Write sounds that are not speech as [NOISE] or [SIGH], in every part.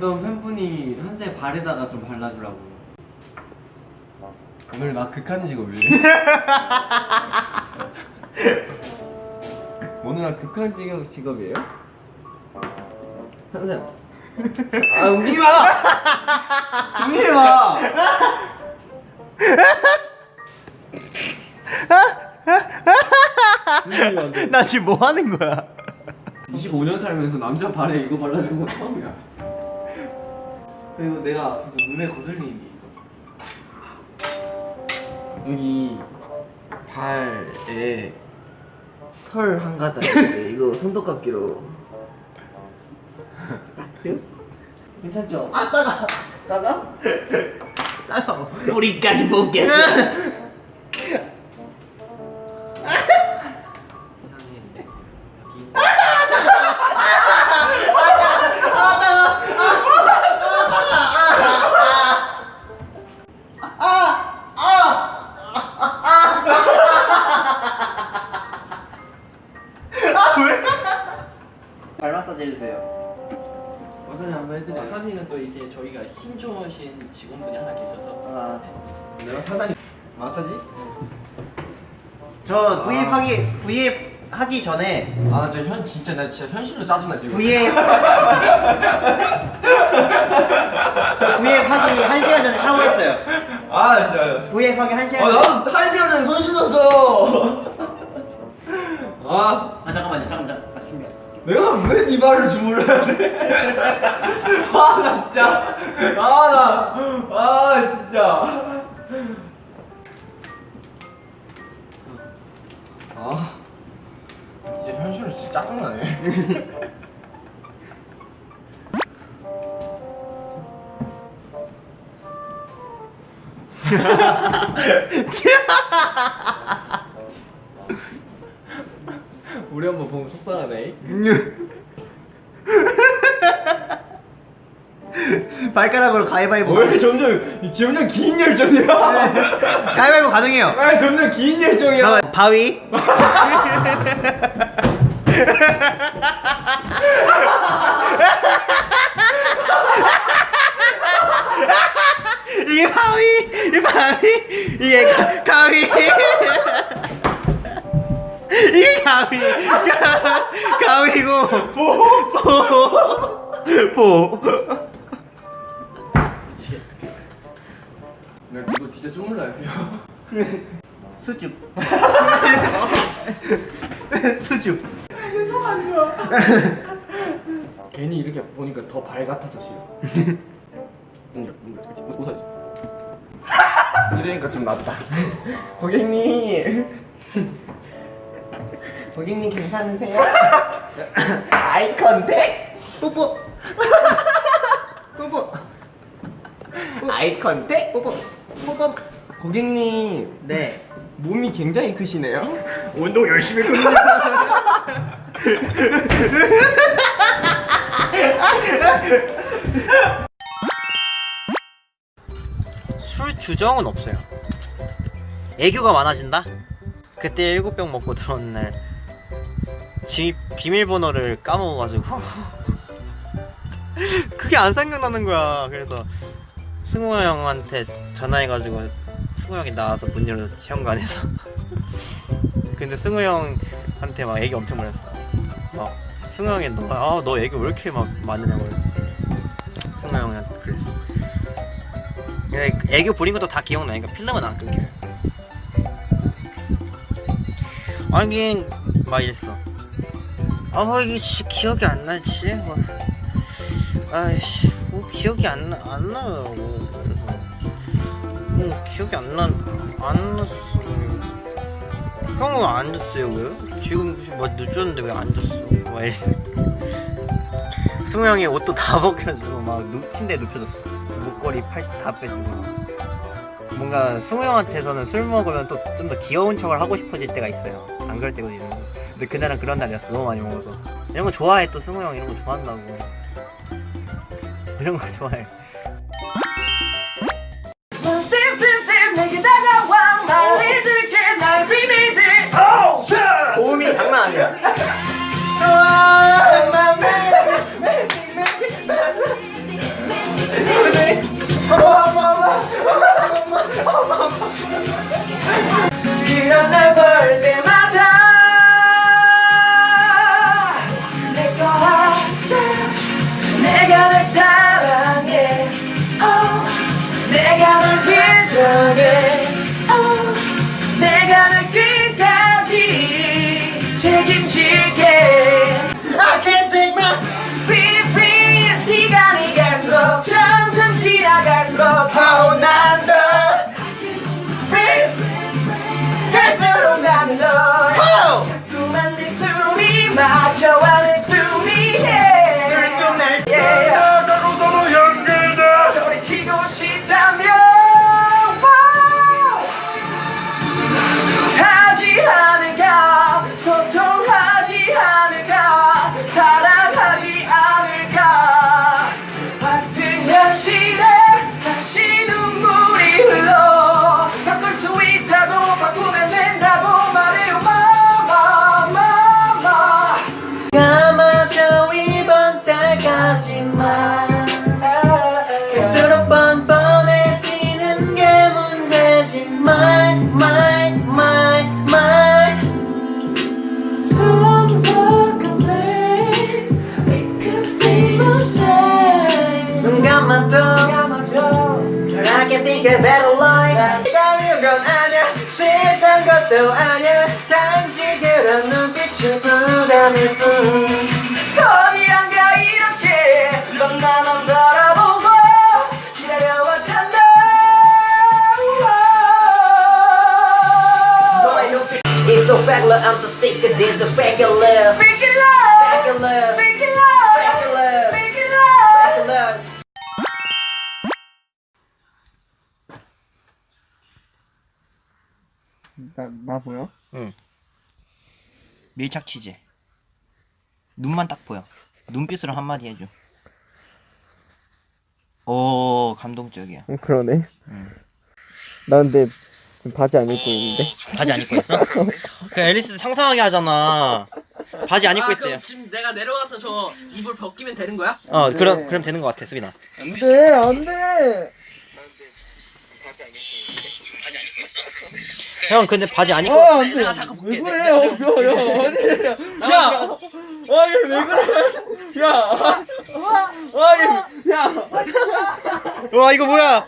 어떤 팬분이 한세 발에다가 좀 발라주라고. 오늘 나 극한 직업이래. [LAUGHS] 오늘 나 극한 직업 직업이에요? 한세. 아 움직이지 마! 움직이지 마! 나 지금 뭐 하는 거야? 25년 살면서 남자 발에 이거 발라주는 건 처음이야. 그리고 내가 앞에서 눈에 거슬리는 게 있어. 여기 발에 털 한 가닥 있는데 이거 손톱깎이로 싹둑? 괜찮죠? 아 따가! 따가? 따가워. 뿌리까지 [LAUGHS] 뽑겠어. [LAUGHS] 하기 전에 아, 나 진짜 현 진짜 나 진짜 현실로 짜증나 지금. V [LAUGHS] 저 V 하기 한 시간 전에 샤워했어요. 아, 진짜. V 하기 한 시간. 아, 전에. 나도 한 시간 전에 손 씻었어. 아, 아 잠깐만요, 잠깐만, 아 준비. 내가 왜네 발을 주물러야 돼? 아, 나 진짜. 아, 나. 아, 진짜. 아, 진짜 현실로 진짜 짜증나네. 우리 한번 보면 속상하네. [LAUGHS] 발가락으로 가위바위보. 왜 점점 점점 긴 열정이야? 가위바위보 가능해요. 아 점점 긴 열정이야. 잠깐만, 바위. [LAUGHS] 이게 바위, 이 바위, 이게 가, 가위. 이게 가위, 가, [LAUGHS] 가위고 보, 보, 보. 진짜 주물러야 돼요. 수줍. [LAUGHS] 수줍. 괜히 이렇게 보니까 더발 같아서 싫어. 뭔가 뭔가 그치 웃어야지. 이러니까 좀 낫다. 고객님. 고객님 괜찮으세요? 아이 컨택? 뽀뽀. 뽀뽀. 아이 컨택? 뽀뽀. 뽀뽀. 고객님 네. 몸이 굉장히 크시네요. [LAUGHS] 운동 열심히 했거든요. 술 주정은 없어요. 애교가 많아진다. 그때 일곱 병 먹고 들어온 날 집 비밀번호를 까먹어가지고 [LAUGHS] 그게 안 생각나는 거야. 그래서 승우 형한테 전화해가지고 승우 형이 나와서 문 열어줬지 현관에서. [LAUGHS] 근데 승우 형한테 막 애기 엄청 많았어. 막 승우 형이 너아너 애기 왜 이렇게 막 많으냐고 그랬어. 승우 형한테 그랬어. 애교 부린 것도 다 기억나니까 필름은 안 끊겨요. 아니 막 이랬어. 아뭐 이게 씨, 기억이 안 나지? 뭐. 아이씨 뭐 기억이 안 나, 안 나요. 뭐 기억이 안 나, 안 났어요. 형은 안 잤어요 왜? 지금 뭐 늦었는데 왜 안 잤어? 막 이랬어. 승우 형이 옷도 다 벗겨주고 막 누, 침대에 눕혀줬어. 목걸이 팔찌 다 빼주고. 뭔가 승우 형한테서는 술 먹으면 또 좀 더 귀여운 척을 하고 싶어질 때가 있어요. 안 그럴 거. 근데 그날은 그런 날이었어. 너무 많이 먹어서. 이런 거 좋아해 또 승우 형 이런 거 좋아한다고. 이런 거 좋아해. 고음이 장난 아니야. 이런 날 어디란가 이렇게 넌 나만 바라보고 기다려왔잖아 It's so regular, I'm so sick of this, so regular Freaking love, regular, freaking love, regular, freaking love, regular 나, 나 보여? 응 밀착 취재 눈만 딱 보여. 눈빛으로 한마디 해줘. 오, 감동적이야. 응 그러네 나 근데 지금 바지 안 입고 있는데 바지 안 입고 있어? 그 앨리스 상상하게 하잖아. 바지 안 입고 아 있대요. 그럼 지금 내가 내려가서 저 이불 벗기면 되는 거야? 어, 그럼 그럼 되는 것 같아, 수빈아. 안돼 안돼 형, 근데 바지 안 입고 아 안돼 내가 자꾸 볼게. 왜 내- 그래 내- 야, 야, 야, 아니, 야, 야, 아, 이거 왜 그래? 야, 아, 아, 이거, 야, 와, 이거 뭐야?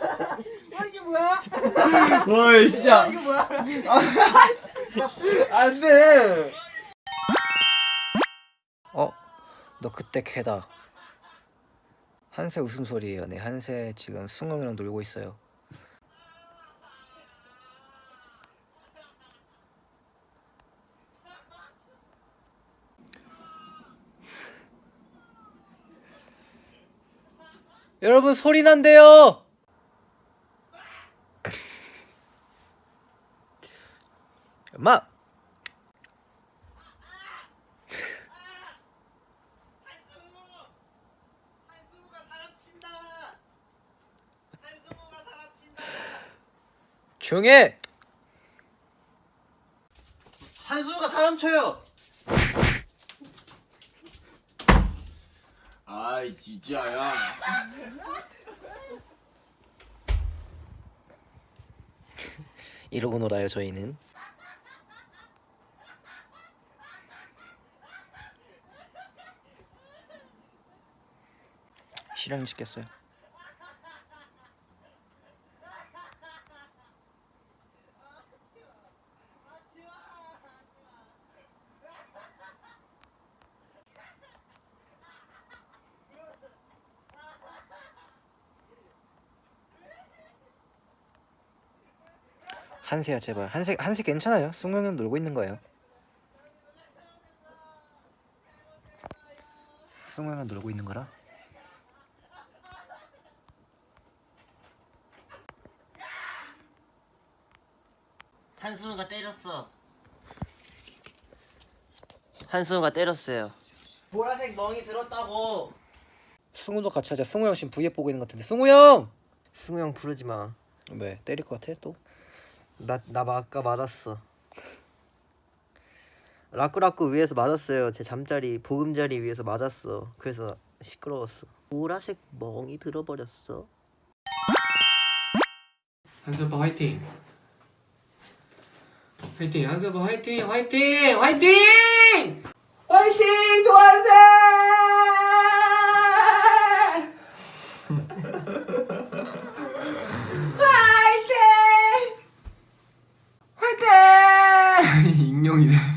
어이, 진짜. 이거 뭐야? 안 돼. 어? 너 그때 걔다. 한세 웃음소리예요. 네, 한세 지금 승웅이랑 놀고 있어요. 여러분 소리 난대요. [LAUGHS] 엄마. [LAUGHS] 조용해. 한수가 사람 쳐요. 아이 진짜야. 이러고 놀아요 저희는. 실행 시켰어요. 한세야 제발 한세 한세 괜찮아요 승용이랑 놀고 있는 거예요 승용이랑 놀고 있는 거라 한수가 때렸어. 한수가 때렸어요. 보라색 멍이 들었다고. 승우도 같이 하자 승우 형 지금 V앱 보고 있는 것 같은데 승우 형! 승우 형 부르지 마. 왜 때릴 것 같아 또? 나나 아까 맞았어. 라꾸라꾸 위에서 맞았어요. 제 잠자리 보금자리 위에서 맞았어. 그래서 시끄러웠어. 보라색 멍이 들어버렸어. 한수 오빠 화이팅! 화이팅! 한수 오빠 화이팅! 화이팅! 화이팅! 화이팅, 도한세! 화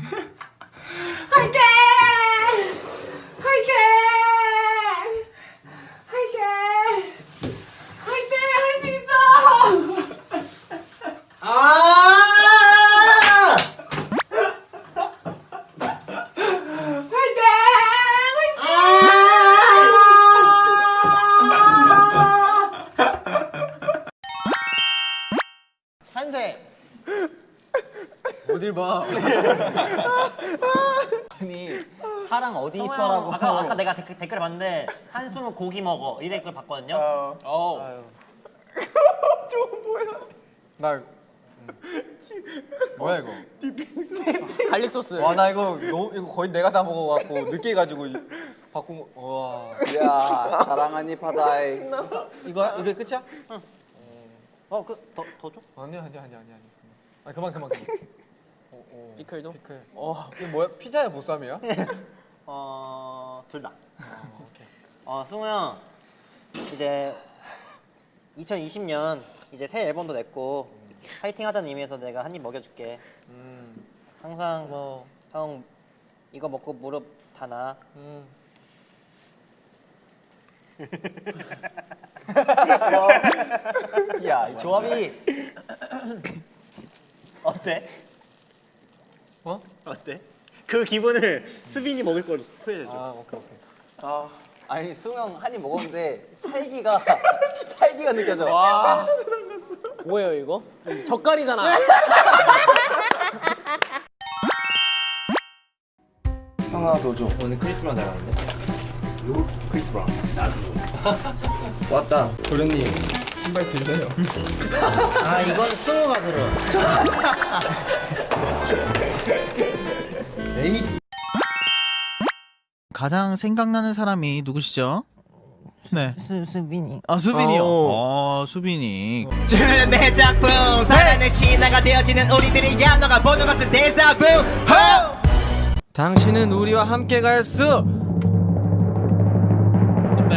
고기 먹어 이 댓글 봤거든요. 어. [LAUGHS] 나 음. 뭐야 이거? 갈릭 소스. 와 나 이거 너무 이거 거의 내가 다 먹어갖고 늦게 가지고 바꾼 거. 와 야, 사랑하니 바다에. 이거 이게 끝이야? 어그더더 줘? 아니야 아니야 아니야 아니야. 아 그만 그만 그만. 어, 어. 피클도? 피클. 어 이게 뭐야? 피자야 보쌈이야? [LAUGHS] 어, 둘 다. 어, 오케이. 어, 승우 형. 이제 2020년 이제 새 앨범도 냈고 파이팅 하자는 의미에서 내가 한 입 먹여줄게. 음 항상 고마워. 형 이거 먹고 무릎 다 나. 음. [LAUGHS] 야, 이 조합이 [LAUGHS] 어때? 어? 어때? 그 기분을 수빈이 먹을 거로 표현해줘. 아 오케이 오케이. 아 아니 수영 한입 먹었는데 살기가 [LAUGHS] 살기가 느껴져. 와. 뭐예요 이거? 젓갈이잖아. [LAUGHS] 형아 도줘. 오늘 크리스마스 나가는데. 크리스 브라운. 왔다. 도련님 신발 들려요. [LAUGHS] 아 이건 승우가 들어. 가장 생각나는 사람이 누구시죠? 네. 수, 수빈이. 아 수빈이요. 어, 수빈이. 주는 내 작품 사랑의 신화가 되어지는 우리들의 야너가 보는 것은 대사부 호! 당신은 우리와 함께 갈 수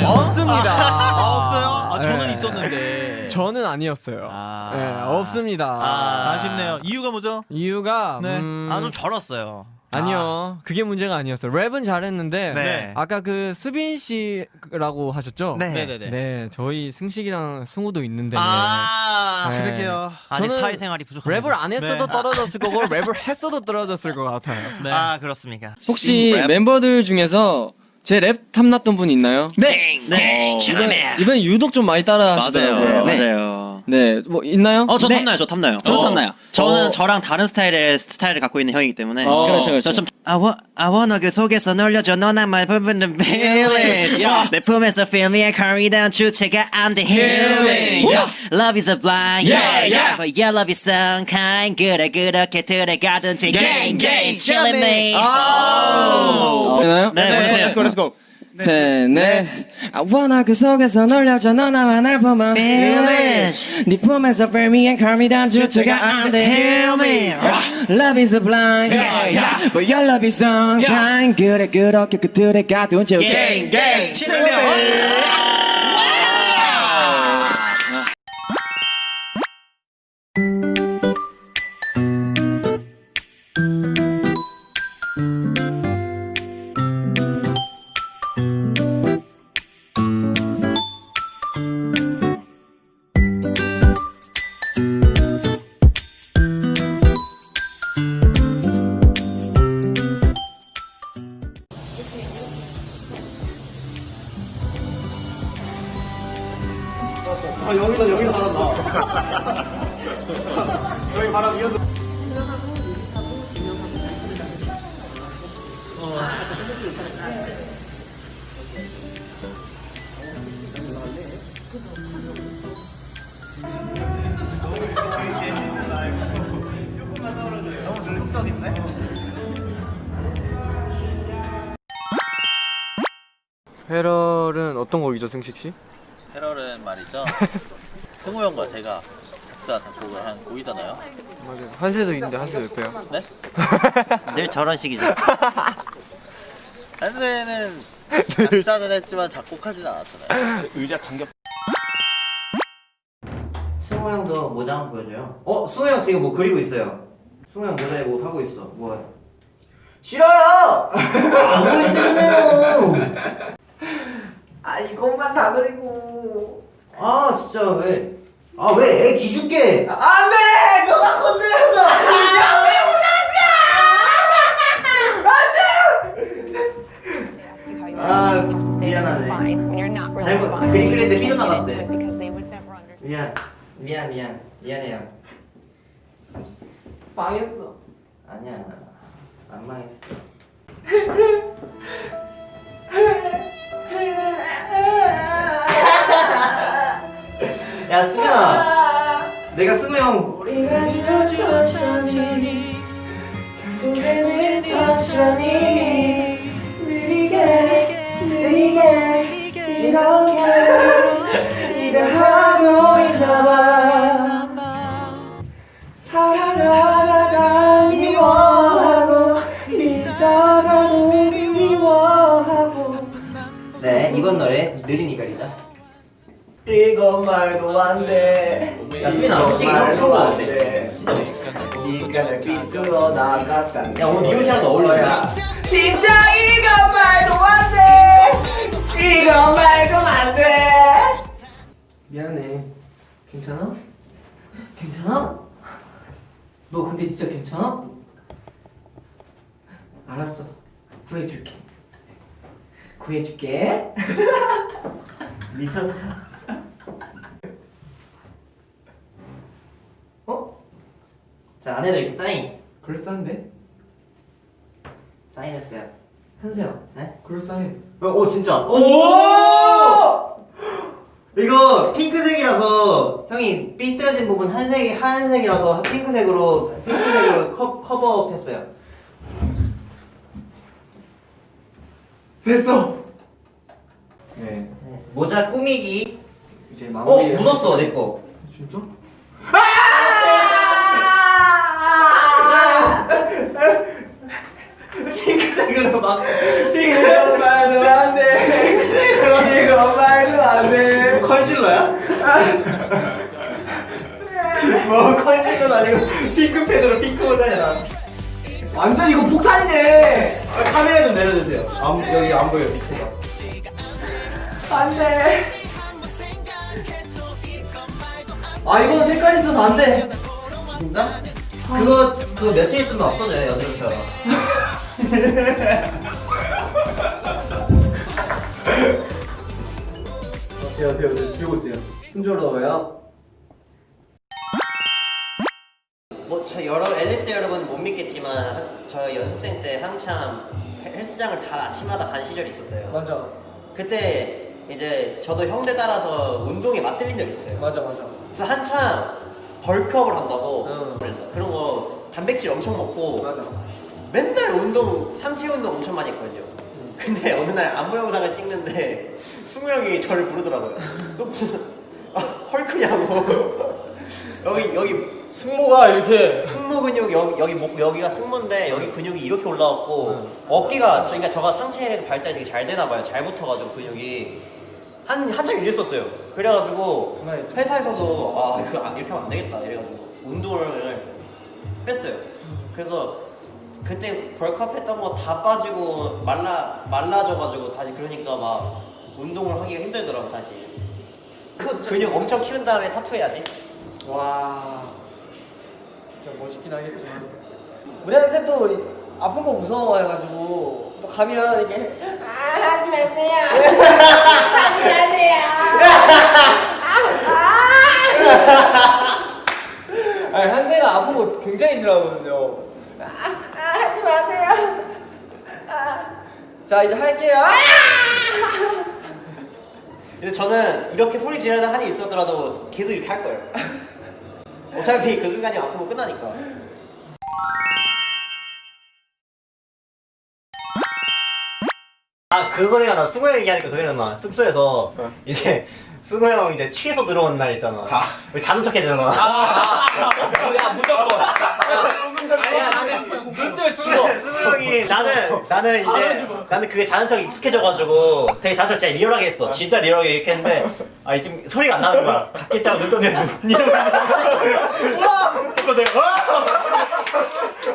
없습니다. 아, 없어요? 아 저는 네. 있었는데. 저는 아니었어요. 아. 네, 없습니다. 아, 아쉽네요. 이유가 뭐죠? 이유가 네. 음, 아좀 절었어요. 아니요. 그게 문제가 아니었어요. 랩은 잘했는데 네. 아까 그 수빈 씨라고 하셨죠? 네. 네네네. 네, 저희 승식이랑 승우도 있는데 아 네. 그럴게요. 아니 저는 사회생활이 부족합니다. 랩을 안 했어도 네. 떨어졌을 거고 [LAUGHS] 랩을 했어도 떨어졌을 것 같아요. 네. 아 그렇습니까? 혹시 멤버들 중에서 제 랩 탐났던 분 있나요? 네. 네. 이번에, 이번에 유독 좀 많이 따라 하시더라고요. 네. 맞아요. 네, 뭐 있나요? 어, 저 네. 탐나요, 저 탐나요. 저 어. 탐나요. 저는 어. 저랑 다른 스타일의 스타일을 갖고 있는 형이기 때문에. 어. 그렇죠, 그렇죠. 저 좀, I I wanna 그 속에서 놀려줘, 너나만 부분은 village. 내 품에서 feel me and carry down 주체가 안 돼, heal me. Love is a blind, yeah, yeah. But your love is some kind. 그래, 그렇게 들어가든지, game, game, chillin' me. 되나요? 네, Let's go, let's go. 셋, 넷. I wanna 그 속에서 놀려줘, 너나만 날 보면 Village. 네 품에서 feel me and carry down 주체가 안 돼, heal me. Love is a blind, yeah, yeah. But your love is some kind. 그래, 그렇게 그 들어가든지, Game, game, chillin' me. 패럴 승식 씨? 패럴은 말이죠. [LAUGHS] 승우 형과 제가 작사 작곡을 한 곡이잖아요. 맞아요. 한세도 있는데 한세 어때요? 네? [LAUGHS] 늘 저런 식이죠. 한세는 작사는 했지만 작곡하진 않았잖아요. 승우 형도 모자 한번 보여줘요. 어, 승우 형 지금 뭐 그리고 있어요. 승우 형 모자에 뭐 하고 있어. 뭐? 싫어요. 안 보여주잖아요. [LAUGHS] 아 이것만 다 그리고 아 진짜 왜? 아 왜 애 기죽게? 안돼 너가 건드려서 야왜 아 미안하네. 잘못 그림 그리는데 삐져나갔대. 미안 미안 미안 미안해요. 망했어 아니야 안 망했어. [LAUGHS] 야 승현아. 내가 승우 형. 우리가 지나쳐 천천히. 결국에는 천천히. 느리게 느리게 이렇게 일을 하고 있나봐. 살아가다가 미워하고 있다가도 미워하고. 네 이번 노래 느린 이갈이다. 이건 말도 안 돼 야 수빈아 솔직히 형 그런 거 같아. 진짜 멋있어. 니가 날 삐뚤어 나갔다 야 오늘 미호씨랑도 어울린다. 진짜 이건 말도 안 돼 이건 말도 안 돼 미안해 괜찮아? 괜찮아? 너 근데 진짜 괜찮아? 알았어. 구해줄게. 구해줄게. 미쳤어. 어? 자 안에도 이렇게 사인 그럴싸한데? 사인했어요. 한세야. 네? 그럴싸해. 어, 오 진짜. 오! 이거 핑크색이라서 형이 삐뚤어진 부분 한색이 하얀색이라서 핑크색으로 핑크색으로 [LAUGHS] 커, 커버했어요. 됐어. 네. 모자 꾸미기. 이제 어 마무리. 묻었어 내 거. 진짜? 핑 크색으로 막 이거 말도 안 돼. 이거 말도 안 돼. 컨실러야? 뭐 컨실러도 아니고 핑크펜으로 핑크 모자잖아. 완전 이거 폭탄이네. 아, 카메라 좀 내려주세요. 안, 여기 안 보여 밑에가. 안 돼. 아 이건 색깔 있어서 안 돼. 진짜? 그거 그거 며칠 있으면 없어져요 여드름처럼. 어때요 어때요 어때요 있어요. 순조로워요. 뭐 저 여러 앨리스 여러분 못 믿겠지만 저 연습생 때 한참 헬스장을 다 아침마다 간 시절이 있었어요. 맞아. 그때 이제 저도 형들 따라서 운동에 맞들린 적이 있어요. 맞아 맞아. 그래서 한참 벌크업을 한다고 응. 그런 거 단백질 엄청 먹고 맞아. 맨날 운동 상체 운동 엄청 많이 했거든요. 근데 어느 날 안무 영상을 찍는데 승우 형이 저를 부르더라고요. 너 무슨 아, 헐크냐고. [LAUGHS] 여기 여기 승모가 이렇게 승모 근육 여기 여기 목 여기가 승모인데 여기 근육이 이렇게 올라왔고 어깨가 그러니까 저가 상체 발달이 되게 잘 되나 봐요. 잘 붙어가지고 근육이 한 한참 이랬었어요. 그래가지고 그만했죠. 회사에서도 아 이거 안- 이렇게 하면 안 되겠다 이래가지고 운동을 뺐어요. 그래서 그때 벌크업 했던 거 다 빠지고 말라 말라져가지고 다시 그러니까 막 운동을 하기가 힘들더라고 다시. 그 근육 엄청 키운 다음에 타투해야지. 와. 진짜 멋있긴 하겠지만 우리 한세 또 이- 아픈 거 무서워해가지고 또 가면 이게 [LAUGHS] 아니 한세가 아픈 거 굉장히 싫어하거든요 아, 아 하지 마세요 아. 자 이제 할게요 아! 근데 저는 이렇게 소리 지르는 한이 있었더라도 계속 이렇게 할 거예요. 어차피 그 순간이 아프고 끝나니까. 아 그거 생각나 승우 형 얘기하니까 그거 생각나 숙소에서 이제 승우 형 이제 취해서 들어온 날 있잖아 우리 자는 척 해야 되잖아 야 무조건 눈 때문 에 죽어 승우 형이 [LAUGHS] 나는 나는 이제 나는 그게 자는 척 익숙해져가지고 되게 자는 척 진짜 리얼하게 했어 진짜 리얼하게 이렇게 했는데 아 지금 소리가 안 나는 거야 밖에 자고 눈 떠내 눈 이러고 와!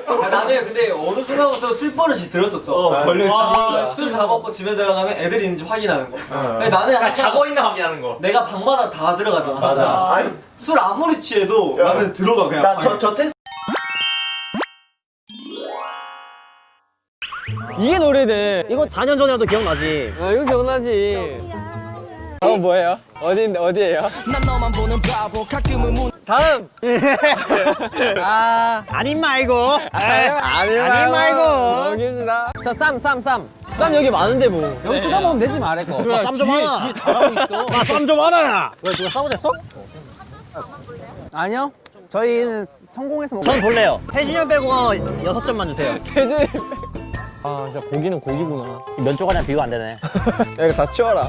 아, 나는 근데 어느 순간부터 술 버릇이 들었었어. 어, 걸려 아, 있어. 술다 먹고 집에 들어가면 애들이 있는지 확인하는 거. 근데 나는 항상 자고 있나 확인하는 거 내가 방마다 다 들어가잖아. 맞아. 술 아무리 취해도 나는 들어가 그냥. 방에. 나저저 테스트 이게 노래네. 이거 4년 전이라도 기억나지 아 이거 기억나지. 다음 뭐예요? 어디 어디예요? 다음. 아 아님 말고 아니 아니 말고. 넘깁시다. 자쌈쌈쌈 쌈 여기 많은데 뭐. 여기 쏟아 먹으면 되지 말할 거. 쌈좀 하나 뒤에 잘하고 있어 나쌈좀 하나 왜 누가 싸우졌어? 아니요. 저희는 성공해서 먹. 전 볼래요 태준이 빼고 6점만 주세요 [LAUGHS] 돼지. 아 진짜 고기는 고기구나. 면 조각이랑 비교 안 되네 야 이거 다 치워라.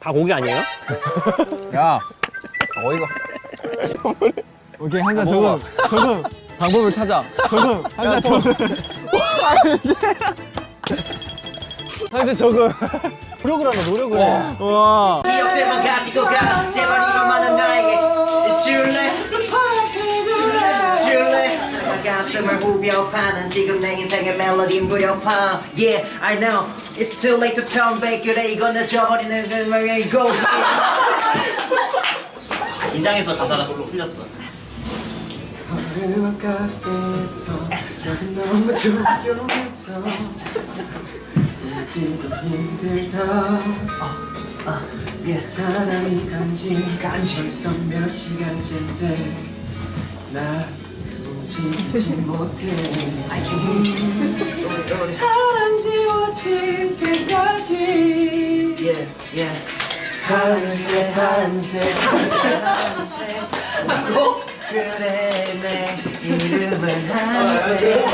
다 고기 아니에요? 야 어이가. 오케이 한사 적응 적응 방법을 찾아 적응 한사 적응. 한사 적응. 노력을 한다 노력을. 해 와. 기억들만 가지고 가. 제발 이것만은 나에게 줄래? 줄래? 내가 가슴을 후벼 파는 지금 내 인생의 멜로디 무렵파. Yeah I know. It's too late to turn back. 그래 이건 늦어버리는 그 음악의 go 긴장해서 가사가 풀렸어. 음악 카페에서 여기 너무 조용해서 울기도 힘들다. 내 사랑이 간지 벌써 몇 시간째인데 나 움직이지 [LAUGHS] 못해. [LAUGHS] 사랑 지워질 때까지. 하늘새 하늘새 그래 내 이름은 한세.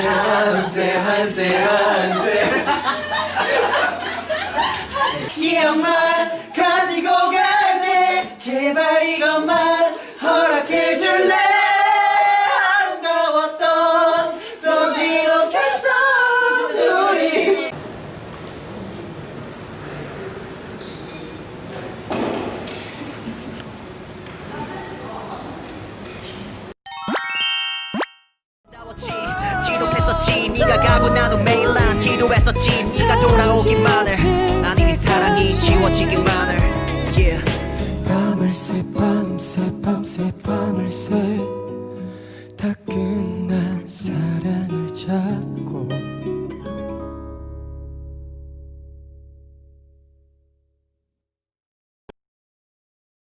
한세 한세 한세 한세. 기억만 가지고 갈